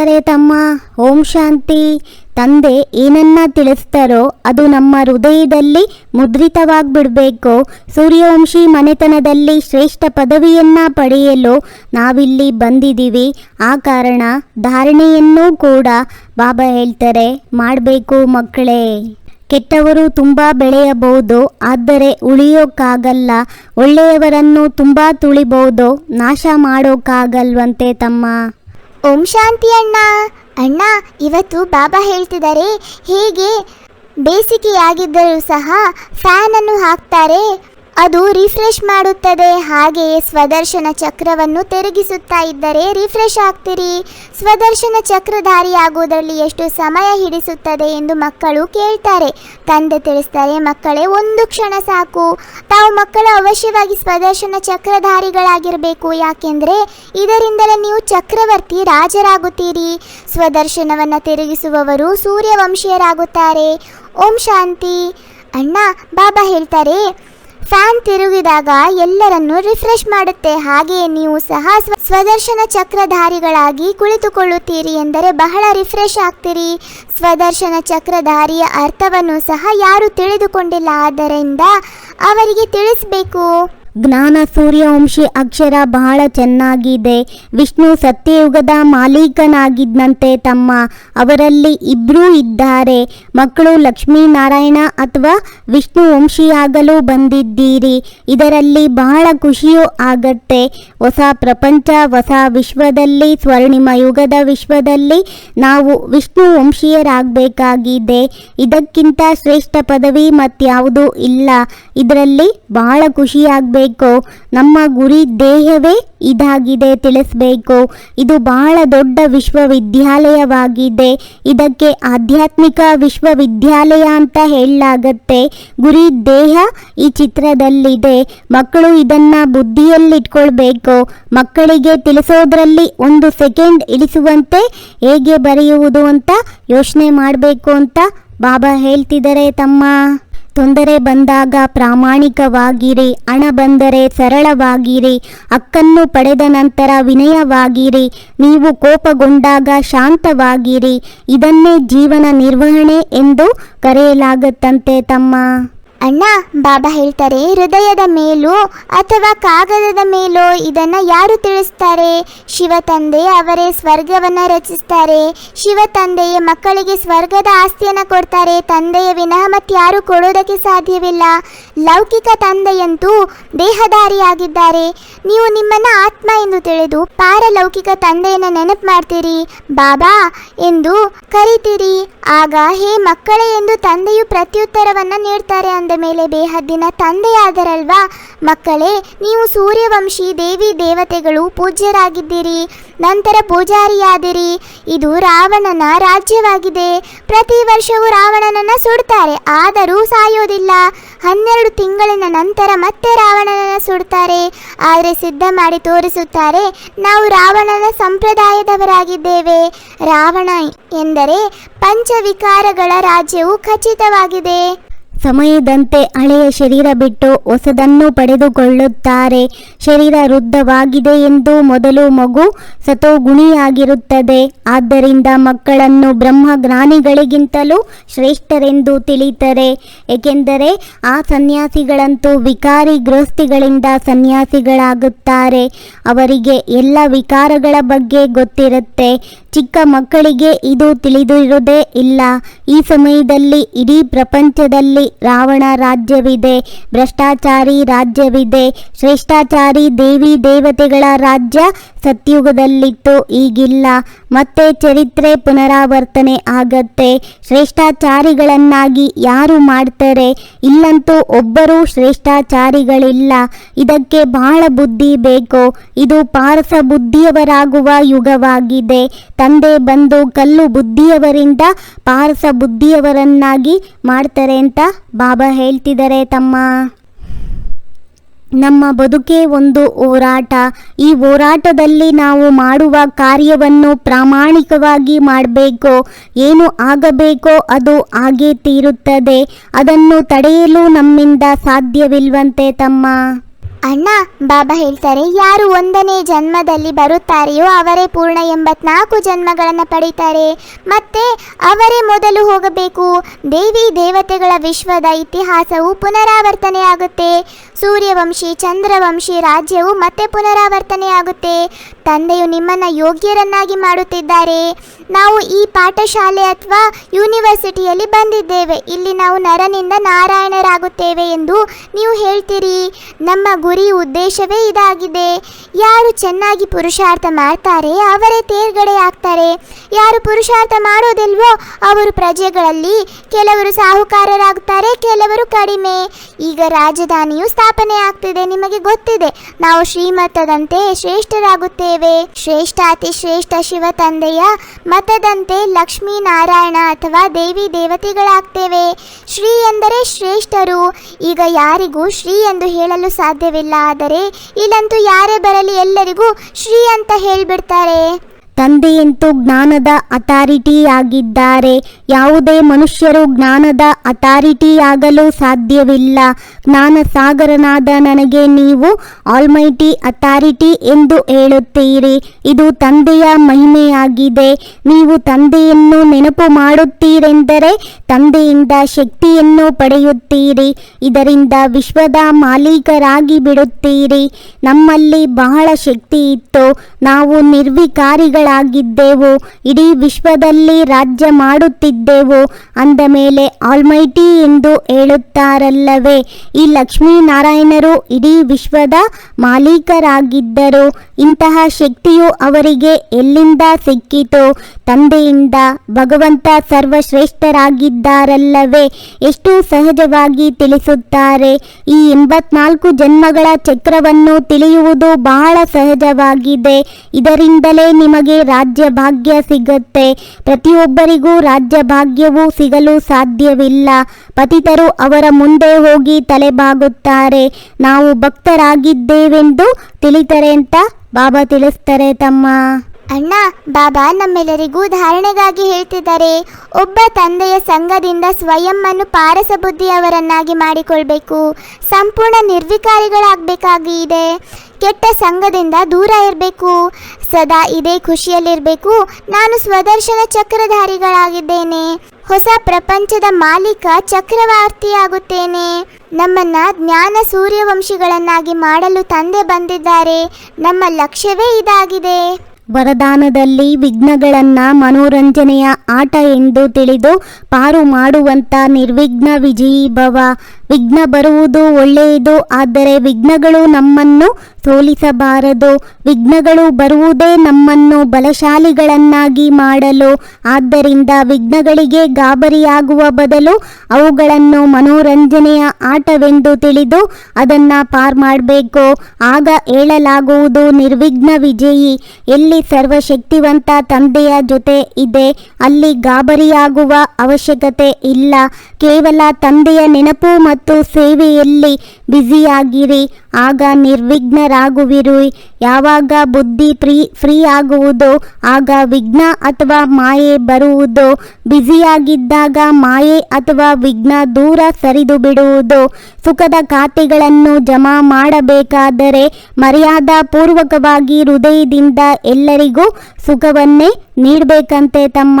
ಹೇಳ್ತಿದ್ದಾರೆ ತಮ್ಮ. ಓಂ ಶಾಂತಿ. ತಂದೆ ಏನನ್ನ ತಿಳಿಸ್ತಾರೋ ಅದು ನಮ್ಮ ಹೃದಯದಲ್ಲಿ ಮುದ್ರಿತವಾಗಿಬಿಡಬೇಕು. ಸೂರ್ಯವಂಶಿ ಮನೆತನದಲ್ಲಿ ಶ್ರೇಷ್ಠ ಪದವಿಯನ್ನ ಪಡೆಯಲು ನಾವಿಲ್ಲಿ ಬಂದಿದ್ದೀವಿ. ಆ ಕಾರಣ ಧಾರಣೆಯನ್ನೂ ಕೂಡ ಬಾಬಾ ಹೇಳ್ತಾರೆ, ಮಾಡಬೇಕು ಮಕ್ಕಳೇ. ಕೆಟ್ಟವರು ತುಂಬ ಬೆಳೆಯಬಹುದು, ಆದರೆ ಉಳಿಯೋಕ್ಕಾಗಲ್ಲ. ಒಳ್ಳೆಯವರನ್ನು ತುಂಬ ತುಳಿಬಹುದು ನಾಶ ಮಾಡೋಕ್ಕಾಗಲ್ವಂತೆ ತಮ್ಮ. ಓಂ ಶಾಂತಿ ಅಣ್ಣ. ಅಣ್ಣ ಇವತ್ತು ಬಾಬಾ ಹೇಳ್ತಿದ್ದಾರೆ ಹೇಗೆ ಬೇಸಿಗೆಯಾಗಿದ್ದರೂ ಸಹ ಫ್ಯಾನನ್ನು ಹಾಕ್ತಾರೆ. ಅದು ರಿಫ್ರೆಶ್ ಮಾಡುತ್ತದೆ. ಹಾಗೆಯೇ ಸ್ವದರ್ಶನ ಚಕ್ರವನ್ನು ತಿರುಗಿಸುತ್ತಾ ಇದ್ದರೆ ರಿಫ್ರೆಶ್ ಆಗ್ತೀರಿ. ಸ್ವದರ್ಶನ ಚಕ್ರಧಾರಿ ಆಗುವುದರಲ್ಲಿ ಎಷ್ಟು ಸಮಯ ಹಿಡಿಸುತ್ತದೆ ಎಂದು ಮಕ್ಕಳು ಕೇಳ್ತಾರೆ. ತಂದೆ ತಿಳಿಸ್ತಾರೆ, ಮಕ್ಕಳೇ, ಒಂದು ಕ್ಷಣ ಸಾಕು. ತಾವು ಮಕ್ಕಳು ಅವಶ್ಯವಾಗಿ ಸ್ವದರ್ಶನ ಚಕ್ರಧಾರಿಗಳಾಗಿರಬೇಕು. ಯಾಕೆಂದರೆ ಇದರಿಂದಲೇ ನೀವು ಚಕ್ರವರ್ತಿ ರಾಜರಾಗುತ್ತೀರಿ. ಸ್ವದರ್ಶನವನ್ನು ತಿರುಗಿಸುವವರು ಸೂರ್ಯವಂಶೀಯರಾಗುತ್ತಾರೆ. ಓಂ ಶಾಂತಿ. ಅಣ್ಣ, ಬಾಬಾ ಹೇಳ್ತಾರೆ ಫ್ಯಾನ್ ತಿರುಗಿದಾಗ ಎಲ್ಲರನ್ನು ರಿಫ್ರೆಶ್ ಮಾಡುತ್ತೆ. ಹಾಗೆಯೇ ನೀವು ಸಹ ಸ್ವ- ಸ್ವದರ್ಶನ ಚಕ್ರಧಾರಿಗಳಾಗಿ ಕುಳಿತುಕೊಳ್ಳುತ್ತೀರಿ ಎಂದರೆ ಬಹಳ ರಿಫ್ರೆಶ್ ಆಗ್ತೀರಿ. ಸ್ವದರ್ಶನ ಚಕ್ರಧಾರಿಯ ಅರ್ಥವನ್ನು ಸಹ ಯಾರು ತಿಳಿದುಕೊಂಡಿಲ್ಲ. ಆದ್ದರಿಂದ ಅವರಿಗೆ ತಿಳಿಸಬೇಕು. ಜ್ಞಾನ ಸೂರ್ಯವಂಶಿ ಅಕ್ಷರ ಬಹಳ ಚೆನ್ನಾಗಿದೆ. ವಿಷ್ಣು ಸತ್ಯಯುಗದ ಮಾಲೀಕನಾಗಿದ್ದಂತೆ ತಮ್ಮ ಅವರಲ್ಲಿ ಇಬ್ಬರೂ ಇದ್ದಾರೆ. ಮಕ್ಕಳು ಲಕ್ಷ್ಮೀನಾರಾಯಣ ಅಥವಾ ವಿಷ್ಣು ವಂಶಿಯಾಗಲು ಬಂದಿದ್ದೀರಿ. ಇದರಲ್ಲಿ ಬಹಳ ಖುಷಿಯೂ ಆಗತ್ತೆ. ಹೊಸ ಪ್ರಪಂಚ, ಹೊಸ ವಿಶ್ವದಲ್ಲಿ ಸ್ವರ್ಣಿಮ ಯುಗದ ವಿಶ್ವದಲ್ಲಿ ನಾವು ವಿಷ್ಣು ವಂಶೀಯರಾಗಬೇಕಾಗಿದೆ ಇದಕ್ಕಿಂತ ಶ್ರೇಷ್ಠ ಪದವಿ ಮತ್ಯಾವುದೂ ಇಲ್ಲ. ಇದರಲ್ಲಿ ಬಹಳ ಖುಷಿಯಾಗಬೇಕು. ನಮ್ಮ ಗುರಿ ದೇಹವೇ ಇದಾಗಿದೆ ತಿಳಿಸಬೇಕು. ಇದು ಬಹಳ ದೊಡ್ಡ ವಿಶ್ವವಿದ್ಯಾಲಯವಾಗಿದೆ. ಇದಕ್ಕೆ ಆಧ್ಯಾತ್ಮಿಕ ವಿಶ್ವವಿದ್ಯಾಲಯ ಅಂತ ಹೇಳಲಾಗತ್ತೆ. ಗುರಿ ದೇಹ ಈ ಚಿತ್ರದಲ್ಲಿದೆ. ಮಕ್ಕಳು ಇದನ್ನ ಬುದ್ಧಿಯಲ್ಲಿಟ್ಕೊಳ್ಬೇಕು. ಮಕ್ಕಳಿಗೆ ತಿಳಿಸೋದ್ರಲ್ಲಿ ಒಂದು ಸೆಕೆಂಡ್ ಇಳಿಸುವಂತೆ ಹೇಗೆ ಬರೆಯುವುದು ಅಂತ ಯೋಚನೆ ಮಾಡಬೇಕು ಅಂತ ಬಾಬಾ ಹೇಳ್ತಿದ್ದಾರೆ ತಮ್ಮ. ತೊಂದರೆ ಬಂದಾಗ ಪ್ರಾಮಾಣಿಕವಾಗಿರಿ, ಹಣ ಬಂದರೆ ಸರಳವಾಗಿರಿ, ಹಕ್ಕನ್ನು ಪಡೆದ ನಂತರ ವಿನಯವಾಗಿರಿ, ನೀವು ಕೋಪಗೊಂಡಾಗ ಶಾಂತವಾಗಿರಿ, ಇದನ್ನೇ ಜೀವನ ನಿರ್ವಹಣೆ ಎಂದು ಕರೆಯಲಾಗುತ್ತಂತೆ ತಮ್ಮ ಅಣ್ಣ, ಬಾಬಾ ಹೇಳ್ತಾರೆ, ಹೃದಯದ ಮೇಲೂ ಅಥವಾ ಕಾಗದದ ಮೇಲೋ ಇದನ್ನ ಯಾರು ತಿಳಿಸ್ತಾರೆ? ಶಿವ ತಂದೆ ಅವರೇ ಸ್ವರ್ಗವನ್ನ ರಚಿಸ್ತಾರೆ. ಶಿವ ತಂದೆಯೇ ಮಕ್ಕಳಿಗೆ ಸ್ವರ್ಗದ ಆಸ್ತಿಯನ್ನ ಕೊಡ್ತಾರೆ. ತಂದೆಯ ವಿನಃ ಮತ್ತಾರು ಕೊಡೋದಕ್ಕೆ ಸಾಧ್ಯವಿಲ್ಲ. ಲೌಕಿಕ ತಂದೆಯಂತೂ ದೇಹಧಾರಿಯಾಗಿದ್ದಾರೆ. ನೀವು ನಿಮ್ಮನ್ನ ಆತ್ಮ ಎಂದು ತಿಳಿದು ಪಾರಲೌಕಿಕ ತಂದೆಯನ್ನ ನೆನಪು ಮಾಡ್ತೀರಿ. ಬಾಬಾ ಎಂದು ಕರಿತೀರಿ. ಆಗ ಹೇ ಮಕ್ಕಳೇ ಎಂದು ತಂದೆಯು ಪ್ರತ್ಯುತ್ತರವನ್ನು ನೀಡ್ತಾರೆ ಅಂದ ಮೇಲೆ ಬೇಹದ್ದಿನ ತಂದೆಯಾದರಲ್ವಾ? ಮಕ್ಕಳೇ, ನೀವು ಸೂರ್ಯವಂಶಿ, ದೇವಿ ದೇವತೆಗಳು ಪೂಜ್ಯರಾಗಿದ್ದೀರಿ, ನಂತರ ಪೂಜಾರಿಯಾದಿರಿ. ಇದು ರಾವಣನ ರಾಜ್ಯವಾಗಿದೆ. ಪ್ರತಿ ವರ್ಷವೂ ರಾವಣನನ್ನ ಸುಡ್ತಾರೆ, ಆದರೂ ಸಾಯೋದಿಲ್ಲ. ಹನ್ನೆರಡು ತಿಂಗಳಿನ ನಂತರ ಮತ್ತೆ ರಾವಣನನ್ನ ಸುಡ್ತಾರೆ. ಆದರೆ ಸಿದ್ಧ ಮಾಡಿ ತೋರಿಸುತ್ತಾರೆ, ನಾವು ರಾವಣನ ಸಂಪ್ರದಾಯದವರಾಗಿದ್ದೇವೆ. ರಾವಣ ಎಂದರೆ ಪಂಚವಿಕಾರಗಳ ರಾಜ್ಯವು ಖಚಿತವಾಗಿದೆ. ಸಮಯದಂತೆ ಹಳೆಯ ಶರೀರ ಬಿಟ್ಟು ಹೊಸದನ್ನು ಪಡೆದುಕೊಳ್ಳುತ್ತಾರೆ. ಶರೀರ ವೃದ್ಧವಾಗಿದೆ ಎಂದು ಮೊದಲು ಮಗು ಸತೋಗುಣಿಯಾಗಿರುತ್ತದೆ. ಆದ್ದರಿಂದ ಮಕ್ಕಳನ್ನು ಬ್ರಹ್ಮಜ್ಞಾನಿಗಳಿಗಿಂತಲೂ ಶ್ರೇಷ್ಠರೆಂದು ತಿಳಿತಾರೆ. ಏಕೆಂದರೆ ಆ ಸನ್ಯಾಸಿಗಳಂತೂ ವಿಕಾರಿ ಗೃಹಸ್ಥಿಗಳಿಂದ ಸನ್ಯಾಸಿಗಳಾಗುತ್ತಾರೆ. ಅವರಿಗೆ ಎಲ್ಲ ವಿಕಾರಗಳ ಬಗ್ಗೆ ಗೊತ್ತಿರುತ್ತೆ. ಚಿಕ್ಕ ಮಕ್ಕಳಿಗೆ ಇದು ತಿಳಿದಿರುವುದೇ ಇಲ್ಲ. ಈ ಸಮಯದಲ್ಲಿ ಇಡೀ ಪ್ರಪಂಚದಲ್ಲಿ ರಾವಣ ರಾಜ್ಯವಿದೆ ಭ್ರಷ್ಟಾಚಾರಿ ರಾಜ್ಯವಿದೆ ಶ್ರೇಷ್ಠಾಚಾರಿ ದೇವಿ ದೇವತೆಗಳ ರಾಜ್ಯ ಸತ್ಯುಗದಲ್ಲಿತ್ತು ಈಗಿಲ್ಲ. ಮತ್ತೆ ಚರಿತ್ರೆ ಪುನರಾವರ್ತನೆ ಆಗತ್ತೆ. ಶ್ರೇಷ್ಠಾಚಾರಿಗಳನ್ನಾಗಿ ಯಾರು ಮಾಡ್ತಾರೆ? ಇಲ್ಲಂತೂ ಒಬ್ಬರೂ ಶ್ರೇಷ್ಠಾಚಾರಿಗಳಿಲ್ಲ. ಇದಕ್ಕೆ ಬಹಳ ಬುದ್ಧಿ ಬೇಕು. ಇದು ಪಾರಸ ಬುದ್ಧಿಯವರಾಗುವ ಯುಗವಾಗಿದೆ. ತಂದೆ ಬಂದು ಕಲ್ಲು ಬುದ್ಧಿಯವರಿಂದ ಪಾರಸ ಬುದ್ಧಿಯವರನ್ನಾಗಿ ಮಾಡ್ತಾರೆ ಅಂತ ಬಾಬಾ ಹೇಳ್ತಿದ್ದಾರೆ ತಮ್ಮ ನಮ್ಮ ಬದುಕೇ ಒಂದು ಹೋರಾಟ. ಈ ಹೋರಾಟದಲ್ಲಿ ನಾವು ಮಾಡುವ ಕಾರ್ಯವನ್ನು ಪ್ರಾಮಾಣಿಕವಾಗಿ ಮಾಡಬೇಕು. ಏನು ಆಗಬೇಕೋ ಅದು ಆಗೇ ತೀರುತ್ತದೆ. ಅದನ್ನು ತಡೆಯಲು ನಮ್ಮಿಂದ ಸಾಧ್ಯವಿಲ್ವಂತೆ ತಮ್ಮ ಅಣ್ಣ, ಬಾಬಾ ಹೇಳ್ತಾರೆ, ಯಾರು ಒಂದನೇ ಜನ್ಮದಲ್ಲಿ ಬರುತ್ತಾರೆಯೋ ಅವರೇ ಪೂರ್ಣ ಎಂಬತ್ನಾಲ್ಕು ಜನ್ಮಗಳನ್ನು ಪಡೀತಾರೆ. ಮತ್ತೆ ಅವರೇ ಮೊದಲು ಹೋಗಬೇಕು. ದೇವಿ ದೇವತೆಗಳ ವಿಶ್ವದ ಇತಿಹಾಸವು ಪುನರಾವರ್ತನೆಯಾಗುತ್ತೆ ಸೂರ್ಯವಂಶಿ, ಚಂದ್ರವಂಶಿ ರಾಜ್ಯವು ಮತ್ತೆ ಪುನರಾವರ್ತನೆಯಾಗುತ್ತೆ ತಂದೆಯು ನಿಮ್ಮನ್ನು ಯೋಗ್ಯರನ್ನಾಗಿ ಮಾಡುತ್ತಿದ್ದಾರೆ. ನಾವು ಈ ಪಾಠಶಾಲೆ ಅಥವಾ ಯೂನಿವರ್ಸಿಟಿಯಲ್ಲಿ ಬಂದಿದ್ದೇವೆ. ಇಲ್ಲಿ ನಾವು ನರನಿಂದ ನಾರಾಯಣರಾಗುತ್ತೇವೆ ಎಂದು ನೀವು ಹೇಳ್ತೀರಿ. ನಮ್ಮ ಗುರಿ ಉದ್ದೇಶವೇ ಇದಾಗಿದೆ. ಯಾರು ಚೆನ್ನಾಗಿ ಪುರುಷಾರ್ಥ ಮಾಡ್ತಾರೆ, ಅವರೇ ತೇರ್ಗಡೆ ಆಗ್ತಾರೆ. ಯಾರು ಪುರುಷಾರ್ಥ ಮಾಡೋದಿಲ್ವೋ, ಅವರು ಪ್ರಜೆಗಳಲ್ಲಿ ಕೆಲವರು ಸಾಹುಕಾರರಾಗ್ತಾರೆ, ಕೆಲವರು ಕಡಿಮೆ. ಈಗ ರಾಜಧಾನಿಯು ಸ್ಥಾಪನೆ ಆಗ್ತಿದೆ, ನಿಮಗೆ ಗೊತ್ತಿದೆ. ನಾವು ಶ್ರೀಮತದಂತೆ ಶ್ರೇಷ್ಠರಾಗುತ್ತೇವೆ. ಶ್ರೇಷ್ಠ ಅತಿ ಶ್ರೇಷ್ಠ ಶಿವ ತಂದೆಯ ಮತದಂತೆ ಲಕ್ಷ್ಮೀ ನಾರಾಯಣ ಅಥವಾ ದೇವಿ ದೇವತೆಗಳಾಗ್ತೇವೆ. ಶ್ರೀ ಎಂದರೆ ಶ್ರೇಷ್ಠರು. ಈಗ ಯಾರಿಗೂ ಶ್ರೀ ಎಂದು ಹೇಳಲು ಸಾಧ್ಯವಿಲ್ಲ ಆದರೆ ಇಲ್ಲಂತೂ ಯಾರೇ ಬರಲಿ ಎಲ್ಲರಿಗೂ ಶ್ರೀ ಅಂತ ಹೇಳ್ಬಿಡ್ತಾರೆ. ತಂದೆಯಂತೂ ಜ್ಞಾನದ ಅಥಾರಿಟಿಯಾಗಿದ್ದಾರೆ. ಯಾವುದೇ ಮನುಷ್ಯರು ಜ್ಞಾನದ ಅಥಾರಿಟಿಯಾಗಲು ಸಾಧ್ಯವಿಲ್ಲ. ಜ್ಞಾನ ಸಾಗರನಾದ ನನಗೆ ನೀವು ಆಲ್ಮೈಟಿ ಅಥಾರಿಟಿ ಎಂದು ಹೇಳುತ್ತೀರಿ. ಇದು ತಂದೆಯ ಮಹಿಮೆಯಾಗಿದೆ. ನೀವು ತಂದೆಯನ್ನು ನೆನಪು ಮಾಡುತ್ತೀರೆಂದರೆ ತಂದೆಯಿಂದ ಶಕ್ತಿಯನ್ನು ಪಡೆಯುತ್ತೀರಿ. ಇದರಿಂದ ವಿಶ್ವದ ಮಾಲೀಕರಾಗಿ ಬಿಡುತ್ತೀರಿ. ನಮ್ಮಲ್ಲಿ ಬಹಳ ಶಕ್ತಿ ಇತ್ತು ನಾವು ನಿರ್ವಿಕಾರಿಗಳಾಗಿದ್ದೆವು ಇಡೀ ವಿಶ್ವದಲ್ಲಿ ರಾಜ್ಯ ಮಾಡುತ್ತಿದ್ದೆವು. ಅಂದ ಮೇಲೆ ಆಲ್ಮೈಟಿ ಎಂದು ಹೇಳುತ್ತಾರಲ್ಲವೇ? ಈ ಲಕ್ಷ್ಮೀನಾರಾಯಣರು ಇಡೀ ವಿಶ್ವದ ಮಾಲೀಕರಾಗಿದ್ದರು. ಇಂತಹ ಶಕ್ತಿಯು ಅವರಿಗೆ ಎಲ್ಲಿಂದ ಸಿಕ್ಕಿತು? ತಂದೆಯಿಂದ ಭಗವಂತ ಸರ್ವಶ್ರೇಷ್ಠರಾಗಿದ್ದಾರಲ್ಲವೇ? ಎಷ್ಟು ಸಹಜವಾಗಿ ತಿಳಿಸುತ್ತಾರೆ. ಈ ಎಂಬತ್ನಾಲ್ಕು ಜನ್ಮಗಳ ಚಕ್ರವನ್ನು ತಿಳಿಯುವುದು ಬಹಳ ಸಹಜವಾಗಿದೆ. ಇದರಿಂದಲೇ ನಿಮಗೆ ರಾಜ್ಯ ಭಾಗ್ಯ ಸಿಗುತ್ತೆ. ಪ್ರತಿಯೊಬ್ಬರಿಗೂ ರಾಜ್ಯ ಭಾಗ್ಯವು ಸಿಗಲು ಸಾಧ್ಯವಿಲ್ಲ. ಪತಿತರು ಅವರ ಮುಂದೆ ಹೋಗಿ ತಲೆಬಾಗುತ್ತಾರೆ. ನಾವು ಭಕ್ತರಾಗಿದ್ದೇವೆಂದು ತಿಳಿತಾರೆ ಅಂತ ಬಾಬಾ ತಿಳಿಸ್ತಾರೆ ತಮ್ಮ. ಅಣ್ಣ, ಬಾಬಾ ನಮ್ಮೆಲ್ಲರಿಗೂ ಧಾರಣೆಗಾಗಿ ಹೇಳ್ತಿದ್ದಾರೆ. ಒಬ್ಬ ತಂದೆಯ ಸಂಘದಿಂದ ಸ್ವಯಂವನ್ನು ಪಾರಸ ಬುದ್ಧಿಯವರನ್ನಾಗಿ ಮಾಡಿಕೊಳ್ಬೇಕು. ಸಂಪೂರ್ಣ ನಿರ್ವಿಕಾರಿಗಳಾಗಬೇಕಾಗಿದೆ ಕೆಟ್ಟ ಸಂಘದಿಂದ ದೂರ ಇರಬೇಕು. ಸದಾ ಇದೇ ಖುಷಿಯಲ್ಲಿರಬೇಕು. ನಾನು ಸ್ವದರ್ಶನ ಚಕ್ರಧಾರಿಗಳಾಗಿದ್ದೇನೆ. ಹೊಸ ಪ್ರಪಂಚದ ಮಾಲೀಕ ಚಕ್ರವರ್ತಿಯಾಗುತ್ತೇನೆ. ನಮ್ಮನ್ನ ಜ್ಞಾನ ಸೂರ್ಯವಂಶಿಗಳನ್ನಾಗಿ ಮಾಡಲು ತಂದೆ ಬಂದಿದ್ದಾರೆ. ನಮ್ಮ ಲಕ್ಷ್ಯವೇ ಇದಾಗಿದೆ. ವರದಾನದಲ್ಲಿ ವಿಘ್ನಗಳನ್ನ ಮನೋರಂಜನೆಯ ಆಟ ಎಂದು ತಿಳಿದು ಪಾರು ಮಾಡುವಂತ ನಿರ್ವಿಘ್ನ ವಿಜಯೀ ಭವ ವಿಘ್ನ ಬರುವುದು ಒಳ್ಳೆಯದು, ಆದರೆ ವಿಘ್ನಗಳು ನಮ್ಮನ್ನು ಸೋಲಿಸಬಾರದು. ವಿಘ್ನಗಳು ಬರುವುದೇ ನಮ್ಮನ್ನು ಬಲಶಾಲಿಗಳನ್ನಾಗಿ ಮಾಡಲು. ಆದ್ದರಿಂದ ವಿಘ್ನಗಳಿಗೆ ಗಾಬರಿಯಾಗುವ ಬದಲು ಅವುಗಳನ್ನು ಮನೋರಂಜನೆಯ ಆಟವೆಂದು ತಿಳಿದು ಅದನ್ನ ಪಾರ್ ಮಾಡಬೇಕು. ಆಗ ಹೇಳಲಾಗುವುದು ನಿರ್ವಿಘ್ನ ವಿಜಯಿ. ಎಲ್ಲಿ ಸರ್ವಶಕ್ತಿವಂತ ತಂದೆಯ ಜೊತೆ ಇದೆ, ಅಲ್ಲಿ ಗಾಬರಿಯಾಗುವ ಅವಶ್ಯಕತೆ ಇಲ್ಲ. ಕೇವಲ ತಂದೆಯ ನೆನಪು ಮತ್ತು ಸೇವೆಯಲ್ಲಿ ಬ್ಯುಸಿಯಾಗಿರಿ, ಆಗ ನಿರ್ವಿಘ್ನರಾಗುವಿರು. ಯಾವಾಗ ಬುದ್ಧಿ ಫ್ರೀ ಫ್ರೀ ಆಗುವುದು ಆಗ ವಿಘ್ನ ಅಥವಾ ಮಾಯೆ ಬರುವುದು, ಬ್ಯುಸಿಯಾಗಿದ್ದಾಗ ಮಾಯೆ ಅಥವಾ ವಿಘ್ನ ದೂರ ಸರಿದು ಬಿಡುವುದು, ಸುಖದ ಖಾತೆಗಳನ್ನು ಜಮಾ ಮಾಡಬೇಕಾದರೆ ಮರ್ಯಾದಾ ಪೂರ್ವಕವಾಗಿ ಹೃದಯದಿಂದ ಎಲ್ಲರಿಗೂ ಸುಖವನ್ನೇ ನೀಡಬೇಕಂತೆ ತಮ್ಮ.